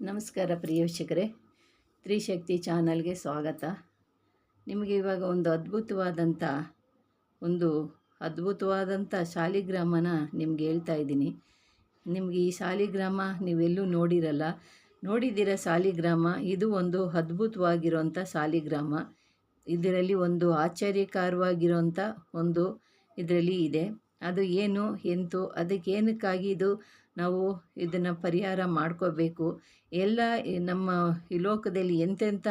ನಮಸ್ಕಾರ ಪ್ರಿಯ ವೀಕ್ಷಕರೇ. ತ್ರಿಶಕ್ತಿ ಚಾನಲ್ಗೆ ಸ್ವಾಗತ. ನಿಮಗೆ ಇವಾಗ ಒಂದು ಅದ್ಭುತವಾದಂಥ ಒಂದು ಅದ್ಭುತವಾದಂಥ ಶಾಲಿಗ್ರಾಮನ ನಿಮ್ಗೆ ಹೇಳ್ತಾ ಇದ್ದೀನಿ. ನಿಮಗೆ ಈ ಶಾಲಿಗ್ರಾಮ ನೀವೆಲ್ಲೂ ನೋಡಿರಲ್ಲ. ನೋಡಿದ್ದೀರ ಶಾಲಿಗ್ರಾಮ? ಇದು ಒಂದು ಅದ್ಭುತವಾಗಿರುವಂಥ ಶಾಲಿಗ್ರಾಮ. ಇದರಲ್ಲಿ ಒಂದು ಆಶ್ಚರ್ಯಕರವಾಗಿರೋಂಥ ಒಂದು ಇದರಲ್ಲಿ ಇದೆ. ಅದು ಏನು, ಎಂತು, ಅದಕ್ಕೆ ಏನಕ್ಕಾಗಿ ಇದು ನಾವು ಇದನ್ನು ಪರಿಹಾರ ಮಾಡ್ಕೋಬೇಕು. ಎಲ್ಲ ನಮ್ಮ ಈ ಲೋಕದಲ್ಲಿ ಎಂತೆಂಥ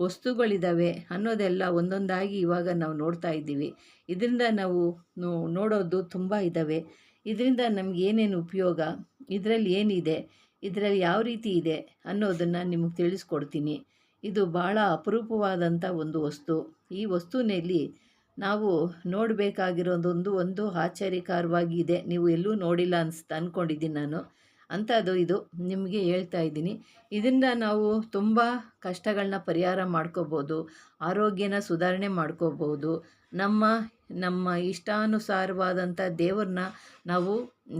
ವಸ್ತುಗಳಿದ್ದಾವೆ ಅನ್ನೋದೆಲ್ಲ ಒಂದೊಂದಾಗಿ ಇವಾಗ ನಾವು ನೋಡ್ತಾ ಇದ್ದೀವಿ. ಇದರಿಂದ ನಾವು ನೋಡೋದು ತುಂಬ ಇದ್ದಾವೆ ಇದರಿಂದ ನಮ್ಗೆ ಏನೇನು ಉಪಯೋಗ? ಇದರಲ್ಲಿ ಏನಿದೆ? ಇದರಲ್ಲಿ ಯಾವ ರೀತಿ ಇದೆ ಅನ್ನೋದನ್ನು ನಿಮಗೆ ತಿಳಿಸ್ಕೊಡ್ತೀನಿ. ಇದು ಭಾಳ ಅಪರೂಪವಾದಂಥ ಒಂದು ವಸ್ತು. ಈ ವಸ್ತುವಿನಲ್ಲಿ ನಾವು ನೋಡಬೇಕಾಗಿರೋದೊಂದು ಒಂದು ಆಶ್ಚರ್ಯಕರವಾಗಿದೆ. ನೀವು ಎಲ್ಲೂ ನೋಡಿಲ್ಲ ಅನ್ಸ್ತು ಅಂದ್ಕೊಂಡಿದ್ದೀನಿ ನಾನು. ಅಂಥದ್ದು ಇದು ನಿಮಗೆ ಹೇಳ್ತಾ ಇದ್ದೀನಿ. ಇದರಿಂದ ನಾವು ತುಂಬ ಕಷ್ಟಗಳನ್ನ ಪರಿಹಾರ ಮಾಡ್ಕೋಬೋದು, ಆರೋಗ್ಯನ ಸುಧಾರಣೆ ಮಾಡ್ಕೋಬೋದು. ನಮ್ಮ ನಮ್ಮ ಇಷ್ಟಾನುಸಾರವಾದಂಥ ದೇವ್ರನ್ನ ನಾವು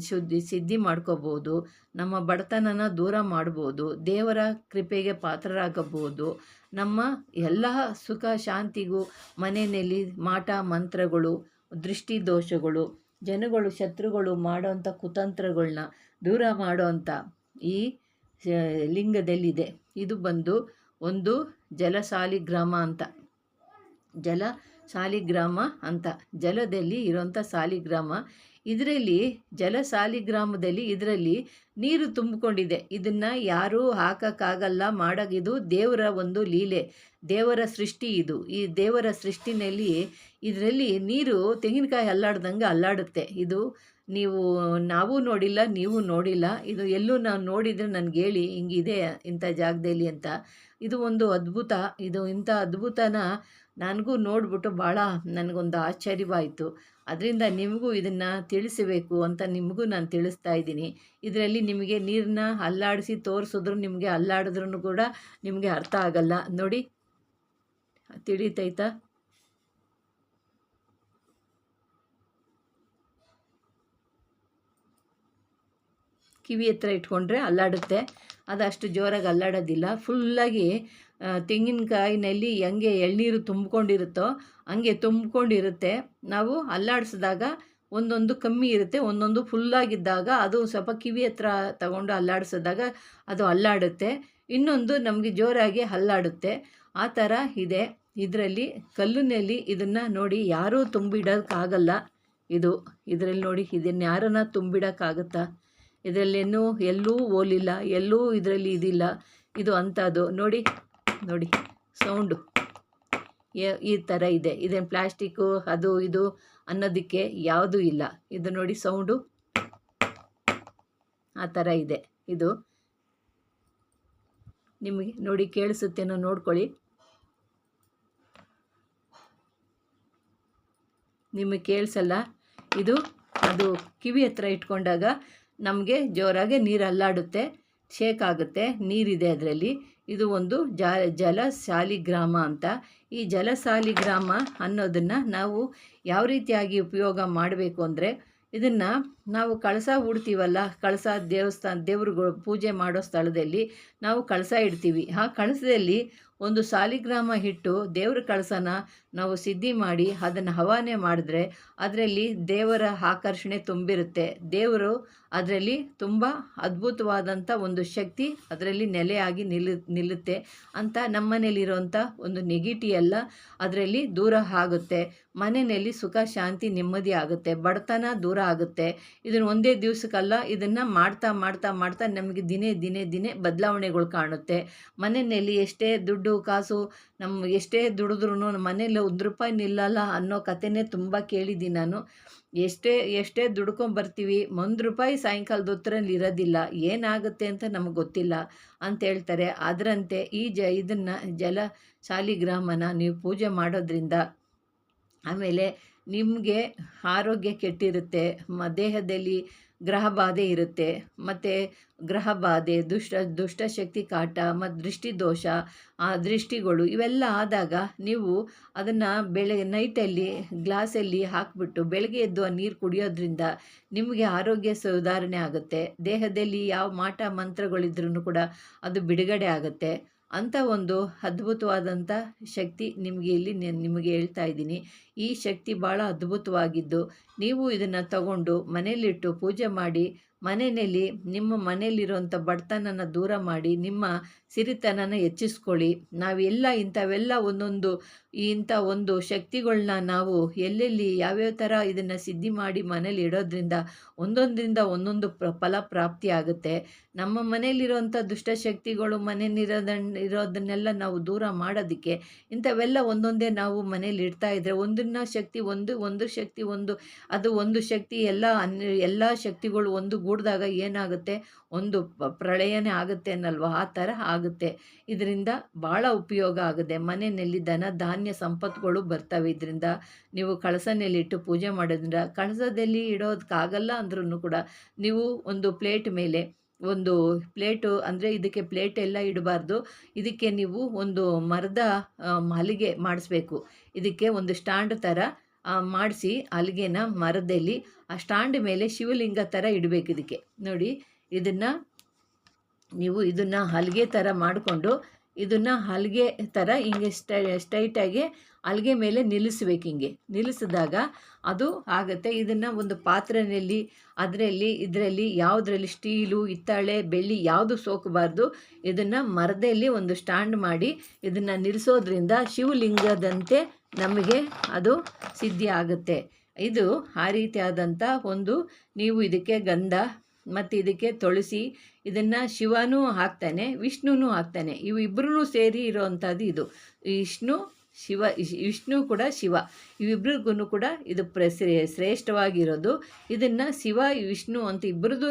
ಶುದ್ಧಿ, ಸಿದ್ಧಿ ಮಾಡ್ಕೋಬೋದು, ನಮ್ಮ ಬಡತನನ ದೂರ ಮಾಡ್ಬೋದು, ದೇವರ ಕೃಪೆಗೆ ಪಾತ್ರರಾಗಬಹುದು ನಮ್ಮ ಎಲ್ಲ ಸುಖ ಶಾಂತಿಗೂ ಮನೆಯಲ್ಲಿ ಮಾಟ, ಮಂತ್ರಗಳು, ದೃಷ್ಟಿ ದೋಷಗಳು, ಜನಗಳು, ಶತ್ರುಗಳು ಮಾಡೋಂಥ ಕುತಂತ್ರಗಳನ್ನ ದೂರ ಮಾಡುವಂಥ ಈ ಲಿಂಗದಲ್ಲಿದೆ. ಇದು ಬಂದು ಒಂದು ಜಲಸಾಲಿಗ್ರಾಮ ಅಂತ. ಜಲ ಸಾಲಿಗ್ರಾಮ ಅಂತ. ಜಲದಲ್ಲಿ ಇರೋಂಥ ಸಾಲಿಗ್ರಾಮ. ಇದರಲ್ಲಿ, ಜಲ ಸಾಲಿಗ್ರಾಮದಲ್ಲಿ ಇದರಲ್ಲಿ ನೀರು ತುಂಬಿಕೊಂಡಿದೆ. ಇದನ್ನು ಯಾರೂ ಹಾಕೋಕ್ಕಾಗಲ್ಲ. ಮಾಡೋಕ್ಕಿದು ದೇವರ ಒಂದು ಲೀಲೆ. ದೇವರ ಸೃಷ್ಟಿ ಇದು. ಈ ದೇವರ ಸೃಷ್ಟಿನಲ್ಲಿ ಇದರಲ್ಲಿ ನೀರು ತೆಂಗಿನಕಾಯಿ ಅಲ್ಲಾಡ್ದಂಗೆ ಅಲ್ಲಾಡುತ್ತೆ. ಇದು ನೀವು, ನಾವು ನೋಡಿಲ್ಲ, ನೀವು ನೋಡಿಲ್ಲ. ಇದು ಎಲ್ಲೂ ನಾವು ನೋಡಿದರೆ ನನಗೆ ಹೇಳಿ ಹಿಂಗಿದೆ ಇಂಥ ಜಾಗದಲ್ಲಿ ಅಂತ. ಇದು ಒಂದು ಅದ್ಭುತ, ಇದು ಇಂಥ ಅದ್ಭುತನ ನನಗೂ ನೋಡಿಬಿಟ್ಟು ಭಾಳ ನನಗೊಂದು ಆಶ್ಚರ್ಯವಾಯಿತು. ಅದರಿಂದ ನಿಮಗೂ ಇದನ್ನು ತಿಳಿಸಬೇಕು ಅಂತ ನಿಮಗೂ ನಾನು ತಿಳಿಸ್ತಾ ಇದ್ದೀನಿ. ಇದರಲ್ಲಿ ನಿಮಗೆ ನೀರನ್ನ ಅಲ್ಲಾಡಿಸಿ ತೋರಿಸಿದ್ರು ನಿಮಗೆ ಅಲ್ಲಾಡಿದ್ರೂ ಕೂಡ ನಿಮಗೆ ಅರ್ಥ ಆಗಲ್ಲ. ನೋಡಿ. ತಿಳಿತೈತಾ? ಕಿವಿ ಹತ್ರ ಇಟ್ಕೊಂಡ್ರೆ ಅಲ್ಲಾಡುತ್ತೆ. ಅದು ಅಷ್ಟು ಜೋರಾಗಿ ಅಲ್ಲಾಡೋದಿಲ್ಲ. ಫುಲ್ಲಾಗಿ ತೆಂಗಿನಕಾಯಿನಲ್ಲಿ ಹೆಂಗೆ ಎಳ್ನೀರು ತುಂಬ್ಕೊಂಡಿರುತ್ತೋ ಹಂಗೆ ತುಂಬ್ಕೊಂಡಿರುತ್ತೆ. ನಾವು ಅಲ್ಲಾಡಿಸಿದಾಗ ಒಂದೊಂದು ಕಮ್ಮಿ ಇರುತ್ತೆ, ಒಂದೊಂದು ಫುಲ್ಲಾಗಿದ್ದಾಗ ಅದು ಸ್ವಲ್ಪ ಕಿವಿ ಹತ್ರ ತಗೊಂಡು ಅಲ್ಲಾಡಿಸಿದಾಗ ಅದು ಅಲ್ಲಾಡುತ್ತೆ. ಇನ್ನೊಂದು ನಮಗೆ ಜೋರಾಗಿ ಅಲ್ಲಾಡುತ್ತೆ. ಆ ಥರ ಇದೆ. ಇದರಲ್ಲಿ ಕಲ್ಲಿನಲ್ಲಿ ಇದನ್ನು ನೋಡಿ ಯಾರೂ ತುಂಬಿಡೋಕ್ಕಾಗಲ್ಲ. ಇದು ಇದರಲ್ಲಿ ನೋಡಿ ಇದನ್ನು ಯಾರನ್ನ ತುಂಬಿಡೋಕ್ಕಾಗುತ್ತಾ? ಇದರಲ್ಲೇನೂ ಎಲ್ಲೂ ಓಲಿಲ್ಲ ಎಲ್ಲೂ ಇದರಲ್ಲಿ ಇದಿಲ್ಲ. ಇದು ಅಂಥದ್ದು. ನೋಡಿ ನೋಡಿ, ಸೌಂಡು. ಈ ಥರ ಇದೆ. ಇದೇನು ಪ್ಲ್ಯಾಸ್ಟಿಕ್ಕು ಅದು ಇದು ಅನ್ನೋದಕ್ಕೆ ಯಾವುದೂ ಇಲ್ಲ. ಇದು ನೋಡಿ ಸೌಂಡು. ಆ ಥರ ಇದೆ. ಇದು ನಿಮಗೆ ನೋಡಿ ಕೇಳಿಸುತ್ತೇನೋ ನೋಡ್ಕೊಳ್ಳಿ. ನಿಮಗೆ ಕೇಳಿಸಲ್ಲ? ಇದು ಅದು ಕಿವಿ ಹತ್ರ ಇಟ್ಕೊಂಡಾಗ ನಮಗೆ ಜೋರಾಗಿ ನೀರು ಅಲ್ಲಾಡುತ್ತೆ, ಶೇಕ್ ಆಗುತ್ತೆ, ನೀರಿದೆ ಅದರಲ್ಲಿ. ಇದು ಒಂದು ಜ ಜಲ ಶಾಲಿಗ್ರಾಮ ಅಂತ. ಈ ಜಲ ಶಾಲಿಗ್ರಾಮ ಅನ್ನೋದನ್ನು ನಾವು ಯಾವ ರೀತಿಯಾಗಿ ಉಪಯೋಗ ಮಾಡಬೇಕು ಅಂದರೆ ಇದನ್ನು ನಾವು ಕಳಸ ಹೂಡ್ತೀವಲ್ಲ ಕಳಸ ದೇವಸ್ಥಾನ, ದೇವ್ರುಗಳು ಪೂಜೆ ಮಾಡೋ ಸ್ಥಳದಲ್ಲಿ ನಾವು ಕಳಸ ಇಡ್ತೀವಿ. ಆ ಕಳಸದಲ್ಲಿ ಒಂದು ಸಾಲಿಗ್ರಾಮ ಇಟ್ಟು ದೇವ್ರ ಕಳಸನ ನಾವು ಸಿದ್ಧಿ ಮಾಡಿ ಅದನ್ನು ಹವಾನೆ ಮಾಡಿದ್ರೆ ಅದರಲ್ಲಿ ದೇವರ ಆಕರ್ಷಣೆ ತುಂಬಿರುತ್ತೆ. ದೇವರು ಅದರಲ್ಲಿ ತುಂಬ ಅದ್ಭುತವಾದಂಥ ಒಂದು ಶಕ್ತಿ ಅದರಲ್ಲಿ ನೆಲೆಯಾಗಿ ನಿಲ್ಲು ನಿಲ್ಲುತ್ತೆ ಅಂತ ನಮ್ಮನೇಲಿರುವಂಥ ಒಂದು ನೆಗೆಟಿ ಎಲ್ಲ ಅದರಲ್ಲಿ ದೂರ ಆಗುತ್ತೆ. ಮನೆಯಲ್ಲಿ ಸುಖ, ಶಾಂತಿ, ನೆಮ್ಮದಿ ಆಗುತ್ತೆ. ಬಡತನ ದೂರ ಆಗುತ್ತೆ. ಇದನ್ನು ಒಂದೇ ದಿವಸಕ್ಕಲ್ಲ ಇದನ್ನು ಮಾಡ್ತಾ ಮಾಡ್ತಾ ಮಾಡ್ತಾ ನಮಗೆ ದಿನೇ ದಿನೇ ದಿನೇ ಬದಲಾವಣೆಗಳು ಕಾಣುತ್ತೆ. ಮನೆಯಲ್ಲಿ ಎಷ್ಟೇ ದುಡ್ಡು ಕಾಸು ನಮ್ಮ ಎಷ್ಟೇ ದುಡಿದ್ರೂ ಮನೇಲಿ ಒಂದು ರೂಪಾಯಿ ನಿಲ್ಲಲ್ಲ ಅನ್ನೋ ಕಥೆನೇ ತುಂಬ ಕೇಳಿದ್ದೀನಿ ನಾನು. ಎಷ್ಟೇ ಎಷ್ಟೇ ದುಡ್ಕೊಂಬರ್ತೀವಿ ಒಂದು ರೂಪಾಯಿ ಸಾಯಂಕಾಲದ ಹೊತ್ತರಲ್ಲಿ ಇರೋದಿಲ್ಲ. ಏನಾಗುತ್ತೆ ಅಂತ ನಮಗೆ ಗೊತ್ತಿಲ್ಲ ಅಂತ ಹೇಳ್ತಾರೆ. ಅದರಂತೆ ಈ ಜ ಇದನ್ನು ಜಲ ಶಾಲಿಗ್ರಾಮನ ನೀವು ಪೂಜೆ ಮಾಡೋದ್ರಿಂದ ಆಮೇಲೆ ನಿಮಗೆ ಆರೋಗ್ಯ ಕೆಟ್ಟಿರುತ್ತೆ, ಮ, ದೇಹದಲ್ಲಿ ಗ್ರಹ ಬಾಧೆ ಇರುತ್ತೆ, ಮತ್ತು ಗ್ರಹ ಬಾಧೆ, ದುಷ್ಟ ದುಷ್ಟಶಕ್ತಿ ಕಾಟ ಮತ್ತು ದೃಷ್ಟಿದೋಷ ಆ ದೃಷ್ಟಿಗಳು ಇವೆಲ್ಲ ಆದಾಗ ನೀವು ಅದನ್ನು ಬೆಳಗ್ಗೆ ನೈಟಲ್ಲಿ, ಗ್ಲಾಸಲ್ಲಿ ಹಾಕಿಬಿಟ್ಟು ಬೆಳಗ್ಗೆ ಎದ್ದು ಆ ನೀರು ಕುಡಿಯೋದ್ರಿಂದ ನಿಮಗೆ ಆರೋಗ್ಯ ಸುಧಾರಣೆ ಆಗುತ್ತೆ. ದೇಹದಲ್ಲಿ ಯಾವ ಮಾಟ, ಮಂತ್ರಗಳಿದ್ರೂ ಕೂಡ ಅದು ಬಿಡುಗಡೆ ಆಗುತ್ತೆ. ಅಂಥ ಒಂದು ಅದ್ಭುತವಾದಂಥ ಶಕ್ತಿ ನಿಮಗೆ ಇಲ್ಲಿ ನಿಮಗೆ ಹೇಳ್ತಾ ಇದ್ದೀನಿ. ಈ ಶಕ್ತಿ ಭಾಳ ಅದ್ಭುತವಾಗಿದ್ದು, ನೀವು ಇದನ್ನು ತಗೊಂಡು ಮನೆಯಲ್ಲಿಟ್ಟು ಪೂಜೆ ಮಾಡಿ ಮನೆಯಲ್ಲಿ ನಿಮ್ಮ ಮನೆಯಲ್ಲಿರುವಂಥ ಬಡತನನ ದೂರ ಮಾಡಿ, ನಿಮ್ಮ ಸಿರಿತನನ ಹೆಚ್ಚಿಸ್ಕೊಳ್ಳಿ. ನಾವೆಲ್ಲ ಇಂಥವೆಲ್ಲ ಒಂದೊಂದು ಇಂಥ ಒಂದು ಶಕ್ತಿಗಳನ್ನ ನಾವು ಎಲ್ಲೆಲ್ಲಿ ಯಾವ್ಯಾವ ಥರ ಇದನ್ನು ಸಿದ್ಧಿ ಮಾಡಿ ಮನೇಲಿ ಇಡೋದ್ರಿಂದ ಒಂದೊಂದರಿಂದ ಒಂದೊಂದು ಪ್ರ, ಫಲ ಪ್ರಾಪ್ತಿ ಆಗುತ್ತೆ. ನಮ್ಮ ಮನೆಯಲ್ಲಿರುವಂಥ ದುಷ್ಟಶಕ್ತಿಗಳು ಮನೆಯಲ್ಲಿರೋದನ್ನ ಇರೋದನ್ನೆಲ್ಲ ನಾವು ದೂರ ಮಾಡೋದಕ್ಕೆ ಇಂಥವೆಲ್ಲ ಒಂದೊಂದೇ ನಾವು ಮನೇಲಿ ಇಡ್ತಾ ಇದ್ದರೆ ಒಂದನ್ನ ಶಕ್ತಿ, ಒಂದು ಒಂದು ಶಕ್ತಿ, ಒಂದು, ಅದು ಒಂದು ಶಕ್ತಿ, ಎಲ್ಲ ಎಲ್ಲ ಶಕ್ತಿಗಳು ಒಂದು ಗೂಡಿದಾಗ ಏನಾಗುತ್ತೆ? ಒಂದು ಪ್ರಳಯನೇ ಆಗುತ್ತೆ ಅನ್ನಲ್ವ? ಆ ಥರ ಆಗುತ್ತೆ. ಇದರಿಂದ ಭಾಳ ಉಪಯೋಗ ಆಗುತ್ತೆ. ಮನೆಯಲ್ಲಿ ದನ, ಧಾನ್ಯ, ಸಂಪತ್ತುಗಳು ಬರ್ತವೆ. ಇದರಿಂದ ನೀವು ಕಳಸನೆಯಲ್ಲಿಟ್ಟು ಪೂಜೆ ಮಾಡೋದ್ರಿಂದ ಕಳಸದಲ್ಲಿ ಇಡೋದಕ್ಕಾಗಲ್ಲ ಅಂದ್ರೂ ಕೂಡ ನೀವು ಒಂದು ಪ್ಲೇಟ್ ಮೇಲೆ ಒಂದು ಪ್ಲೇಟು, ಅಂದರೆ ಇದಕ್ಕೆ ಪ್ಲೇಟ್ ಎಲ್ಲ ಇಡಬಾರ್ದು. ಇದಕ್ಕೆ ನೀವು ಒಂದು ಮರದ ಮಾಲಿಗೆ ಮಾಡಿಸ್ಬೇಕು. ಇದಕ್ಕೆ ಒಂದು ಸ್ಟ್ಯಾಂಡ್ ಥರ ಮಾಡಿಸಿ ಹಲಿಗೆನ ಮರದಲ್ಲಿ ಆ ಸ್ಟ್ಯಾಂಡ್ ಮೇಲೆ ಶಿವಲಿಂಗ ಥರ ಇಡಬೇಕು ಇದಕ್ಕೆ ನೋಡಿ, ಇದನ್ನು ನೀವು ಇದನ್ನು ಹಲಿಗೆ ಥರ ಮಾಡಿಕೊಂಡು ಇದನ್ನು ಹಲಿಗೆ ಥರ ಹಿಂಗೆ ಸ್ಟೈ ಸ್ಟೈಟಾಗಿ ಹಲಿಗೆ ಮೇಲೆ ನಿಲ್ಲಿಸ್ಬೇಕು ಹಿಂಗೆ. ನಿಲ್ಲಿಸಿದಾಗ ಅದು ಆಗುತ್ತೆ. ಇದನ್ನು ಒಂದು ಪಾತ್ರೆಯಲ್ಲಿ, ಅದರಲ್ಲಿ, ಇದರಲ್ಲಿ ಯಾವುದರಲ್ಲಿ ಸ್ಟೀಲು, ಹಿತ್ತಾಳೆ, ಬೆಳ್ಳಿ ಯಾವುದು ಸೋಕಬಾರ್ದು, ಇದನ್ನು ಮರದಲ್ಲಿ ಒಂದು ಸ್ಟ್ಯಾಂಡ್ ಮಾಡಿ ಇದನ್ನು ನಿಲ್ಲಿಸೋದ್ರಿಂದ ಶಿವಲಿಂಗದಂತೆ ನಮಗೆ ಅದು ಸಿದ್ಧಿ ಆಗುತ್ತೆ. ಇದು ಆ ರೀತಿಯಾದಂಥ ಒಂದು ನೀವು ಇದಕ್ಕೆ ಗಂಧ ಮತ್ತು ಇದಕ್ಕೆ ತುಳಸಿ ಇದನ್ನು ಶಿವನೂ ಹಾಕ್ತಾನೆ, ವಿಷ್ಣುನೂ ಹಾಕ್ತಾನೆ. ಇವು ಇಬ್ಬರೂ ಸೇರಿ ಇರೋವಂಥದ್ದು ಇದು. ವಿಷ್ಣು, ಶಿವ ವಿಷ್ಣು ಕೂಡ ಶಿವ. ಇವಿಬ್ರಿಗೂ ಕೂಡ ಇದು ಪ್ರಶ್ರೇ ಶ್ರೇಷ್ಠವಾಗಿರೋದು. ಇದನ್ನು ಶಿವ, ವಿಷ್ಣು ಅಂತ ಇಬ್ಬರದೂ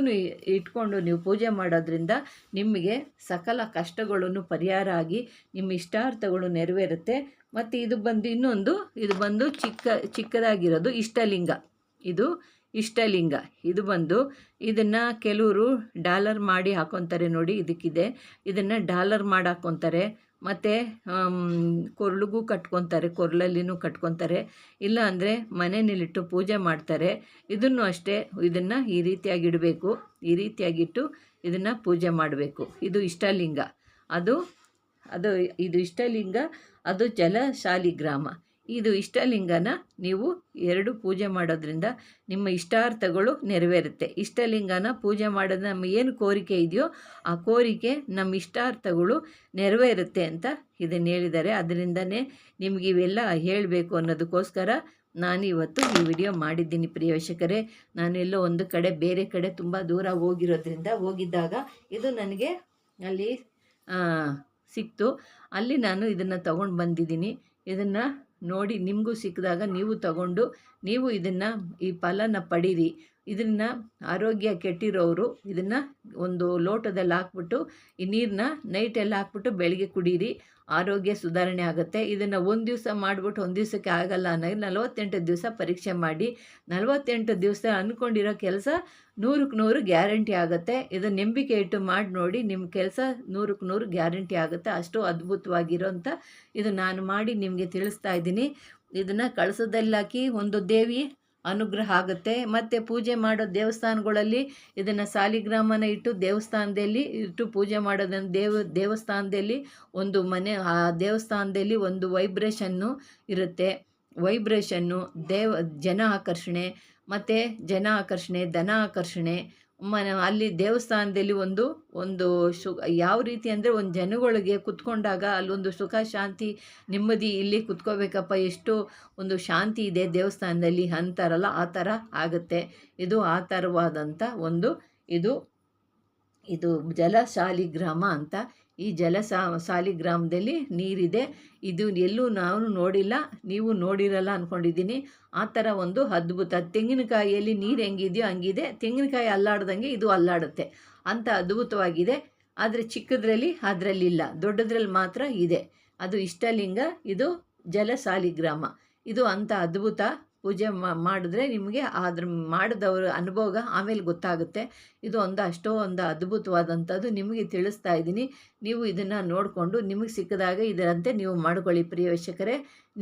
ಇಟ್ಕೊಂಡು ನೀವು ಪೂಜೆ ಮಾಡೋದ್ರಿಂದ ನಿಮಗೆ ಸಕಲ ಕಷ್ಟಗಳನ್ನು ಪರಿಹಾರ ಆಗಿ ನಿಮ್ಮ ಇಷ್ಟಾರ್ಥಗಳು ನೆರವೇರುತ್ತೆ. ಮತ್ತು ಇದು ಬಂದು ಇನ್ನೊಂದು, ಇದು ಬಂದು ಚಿಕ್ಕ, ಚಿಕ್ಕದಾಗಿರೋದು ಇಷ್ಟಲಿಂಗ. ಇದು ಇಷ್ಟಲಿಂಗ. ಇದು ಬಂದು ಇದನ್ನು ಕೆಲವರು ಡಾಲರ್ ಮಾಡಿ ಹಾಕೊತಾರೆ ನೋಡಿ ಇದಕ್ಕಿದೆ. ಇದನ್ನು ಡಾಲರ್ ಮಾಡಿ ಹಾಕೊತಾರೆ. ಮತ್ತು ಕೊರಳಿಗೂ ಕಟ್ಕೊತಾರೆ ಕೊರಳಲ್ಲಿನೂ ಕಟ್ಕೊತಾರೆ. ಇಲ್ಲ ಅಂದರೆ ಮನೆಯಲ್ಲಿಟ್ಟು ಪೂಜೆ ಮಾಡ್ತಾರೆ. ಇದನ್ನು ಅಷ್ಟೇ ಇದನ್ನು ಈ ರೀತಿಯಾಗಿ ಇಡಬೇಕು. ಈ ರೀತಿಯಾಗಿಟ್ಟು ಇದನ್ನು ಪೂಜೆ ಮಾಡಬೇಕು. ಇದು ಇಷ್ಟಲಿಂಗ. ಅದು ಅದು ಇದು ಇಷ್ಟಲಿಂಗ. ಅದು ಜಲಶಾಲಿ ಗ್ರಾಮ. ಇದು ಇಷ್ಟಲಿಂಗನ ನೀವು ಎರಡು ಪೂಜೆ ಮಾಡೋದ್ರಿಂದ ನಿಮ್ಮ ಇಷ್ಟಾರ್ಥಗಳು ನೆರವೇರುತ್ತೆ. ಇಷ್ಟಲಿಂಗನ ಪೂಜೆ ಮಾಡೋದು ನಮ್ಮ ಏನು ಕೋರಿಕೆ ಇದೆಯೋ ಆ ಕೋರಿಕೆ ನಮ್ಮ ಇಷ್ಟಾರ್ಥಗಳು ನೆರವೇರುತ್ತೆ ಅಂತ ಇದನ್ನು ಹೇಳಿದ್ದಾರೆ. ಅದರಿಂದನೇ ನಿಮ್ಗೆ ಇವೆಲ್ಲ ಹೇಳಬೇಕು ಅನ್ನೋದಕ್ಕೋಸ್ಕರ ನಾನು ಇವತ್ತು ಈ ವಿಡಿಯೋ ಮಾಡಿದ್ದೀನಿ ಪ್ರಿಯ ನಾನು ಎಲ್ಲೋ ಒಂದು ಕಡೆ ಬೇರೆ ಕಡೆ ತುಂಬ ದೂರ ಹೋಗಿರೋದ್ರಿಂದ ಹೋಗಿದ್ದಾಗ ಇದು ನನಗೆ ಅಲ್ಲಿ ಸಿಕ್ತು. ಅಲ್ಲಿ ನಾನು ಇದನ್ನು ತಗೊಂಡು ಬಂದಿದ್ದೀನಿ. ಇದನ್ನು ನೋಡಿ ನಿಮಗೂ ಸಿಕ್ಕಿದಾಗ ನೀವು ತಗೊಂಡು ನೀವು ಇದನ್ನು ಈ ಫಲನ ಪಡೀರಿ. ಇದನ್ನು ಆರೋಗ್ಯ ಕೆಟ್ಟಿರೋರು ಇದನ್ನು ಒಂದು ಲೋಟದಲ್ಲಿ ಹಾಕ್ಬಿಟ್ಟು, ಈ ನೀರನ್ನ ನೈಟೆಲ್ಲ ಹಾಕ್ಬಿಟ್ಟು ಬೆಳಗ್ಗೆ ಕುಡೀರಿ, ಆರೋಗ್ಯ ಸುಧಾರಣೆ ಆಗುತ್ತೆ. ಇದನ್ನು ಒಂದು ದಿವಸ ಮಾಡಿಬಿಟ್ಟು ಒಂದು ದಿವಸಕ್ಕೆ ಆಗಲ್ಲ ಅನ್ನೋ ನಲವತ್ತೆಂಟು ದಿವಸ ಪರೀಕ್ಷೆ ಮಾಡಿ, ನಲವತ್ತೆಂಟು ದಿವಸ ಅಂದ್ಕೊಂಡಿರೋ ಕೆಲಸ ನೂರಕ್ಕೆ ನೂರು ಗ್ಯಾರಂಟಿ ಆಗುತ್ತೆ. ಇದು ನಂಬಿಕೆ ಇಟ್ಟು ಮಾಡಿ ನೋಡಿ ನಿಮ್ಮ ಕೆಲಸ ನೂರಕ್ಕೆ ನೂರು ಗ್ಯಾರಂಟಿ ಆಗುತ್ತೆ. ಅಷ್ಟು ಅದ್ಭುತವಾಗಿರೋಂಥ ಇದು ನಾನು ಮಾಡಿ ನಿಮಗೆ ತಿಳಿಸ್ತಾ ಇದ್ದೀನಿ. ಇದನ್ನು ಕಳಸದಲ್ಲಿ ಒಂದು ದೇವಿ ಅನುಗ್ರಹ ಆಗುತ್ತೆ. ಮತ್ತು ಪೂಜೆ ಮಾಡೋ ದೇವಸ್ಥಾನಗಳಲ್ಲಿ ಇದನ್ನು ಸಾಲಿಗ್ರಾಮನ ಇಟ್ಟು ದೇವಸ್ಥಾನದಲ್ಲಿ ಇಟ್ಟು ಪೂಜೆ ಮಾಡೋದನ್ನು ದೇವ, ದೇವಸ್ಥಾನದಲ್ಲಿ ಒಂದು ಮನೆ, ಆ ದೇವಸ್ಥಾನದಲ್ಲಿ ಒಂದು ವೈಬ್ರೇಷನ್ನು ಇರುತ್ತೆ. ವೈಬ್ರೇಷನ್ನು ದೇವ, ಜನ ಆಕರ್ಷಣೆ, ಮತ್ತು ಜನ ಆಕರ್ಷಣೆ, ಧನ ಆಕರ್ಷಣೆ ಮನ, ಅಲ್ಲಿ ದೇವಸ್ಥಾನದಲ್ಲಿ ಒಂದು ಒಂದು ಶು, ಯಾವ ರೀತಿ ಅಂದರೆ ಒಂದು ಜನಗಳಿಗೆ ಕುತ್ಕೊಂಡಾಗ ಅಲ್ಲೊಂದು ಸುಖ, ಶಾಂತಿ, ನೆಮ್ಮದಿ ಇಲ್ಲಿ ಕುತ್ಕೋಬೇಕಪ್ಪ, ಎಷ್ಟು ಒಂದು ಶಾಂತಿ ಇದೆ ದೇವಸ್ಥಾನದಲ್ಲಿ ಅಂತಾರಲ್ಲ, ಆ ಥರ ಆಗುತ್ತೆ. ಇದು ಆ ಥರವಾದಂಥ ಒಂದು, ಇದು ಇದು ಜಲಶಾಲಿ ಗ್ರಾಮ ಅಂತ ಈ ಜಲ ಸಾಲಿಗ್ರಾಮದಲ್ಲಿ ನೀರಿದೆ. ಇದು ಎಲ್ಲೂ ನಾನು ನೋಡಿಲ್ಲ, ನೀವು ನೋಡಿರಲ್ಲ ಅಂದ್ಕೊಂಡಿದ್ದೀನಿ ಆ ಥರ ಒಂದು ಅದ್ಭುತ. ತೆಂಗಿನಕಾಯಿಯಲ್ಲಿ ನೀರು ಹೆಂಗಿದೆಯೋ ಹಂಗಿದೆ. ತೆಂಗಿನಕಾಯಿ ಅಲ್ಲಾಡ್ದಂಗೆ ಇದು ಅಲ್ಲಾಡುತ್ತೆ. ಅಂತ ಅದ್ಭುತವಾಗಿದೆ. ಆದರೆ ಚಿಕ್ಕದ್ರಲ್ಲಿ ಅದರಲ್ಲಿಲ್ಲ. ದೊಡ್ಡದ್ರಲ್ಲಿ ಮಾತ್ರ ಇದೆ. ಅದು ಇಷ್ಟಲಿಂಗ, ಇದು ಜಲ ಸಾಲಿಗ್ರಾಮ ಇದು ಅಂಥ ಅದ್ಭುತ. ಪೂಜೆ ಮಾಡಿದ್ರೆ ನಿಮಗೆ ಅದ್ರ ಮಾಡಿದವ್ರ ಅನುಭವ ಆಮೇಲೆ ಗೊತ್ತಾಗುತ್ತೆ. ಇದು ಒಂದು ಅಷ್ಟೋ ಒಂದು ಅದ್ಭುತವಾದಂಥದ್ದು ನಿಮಗೆ ತಿಳಿಸ್ತಾ ಇದ್ದೀನಿ. ನೀವು ಇದನ್ನು ನೋಡಿಕೊಂಡು ನಿಮಗೆ ಸಿಕ್ಕಿದಾಗ ಇದರಂತೆ ನೀವು ಮಾಡ್ಕೊಳ್ಳಿ ಪ್ರಿಯ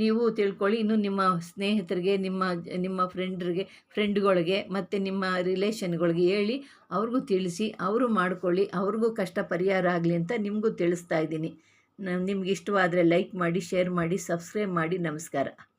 ನೀವು ತಿಳ್ಕೊಳ್ಳಿ ಇನ್ನು ನಿಮ್ಮ ಸ್ನೇಹಿತರಿಗೆ, ನಿಮ್ಮ ನಿಮ್ಮ ಫ್ರೆಂಡ್ರಿಗೆ, ಫ್ರೆಂಡ್ಗಳಿಗೆ ಮತ್ತು ನಿಮ್ಮ ರಿಲೇಷನ್ಗಳಿಗೆ ಹೇಳಿ ಅವ್ರಿಗೂ ತಿಳಿಸಿ, ಅವರು ಮಾಡ್ಕೊಳ್ಳಿ, ಅವ್ರಿಗೂ ಕಷ್ಟ ಪರಿಹಾರ ಆಗಲಿ ಅಂತ ನಿಮಗೂ ತಿಳಿಸ್ತಾ ಇದ್ದೀನಿ. ನಿಮ್ಗೆ ಇಷ್ಟವಾದರೆ ಲೈಕ್ ಮಾಡಿ, ಶೇರ್ ಮಾಡಿ, ಸಬ್ಸ್ಕ್ರೈಬ್ ಮಾಡಿ, ನಮಸ್ಕಾರ.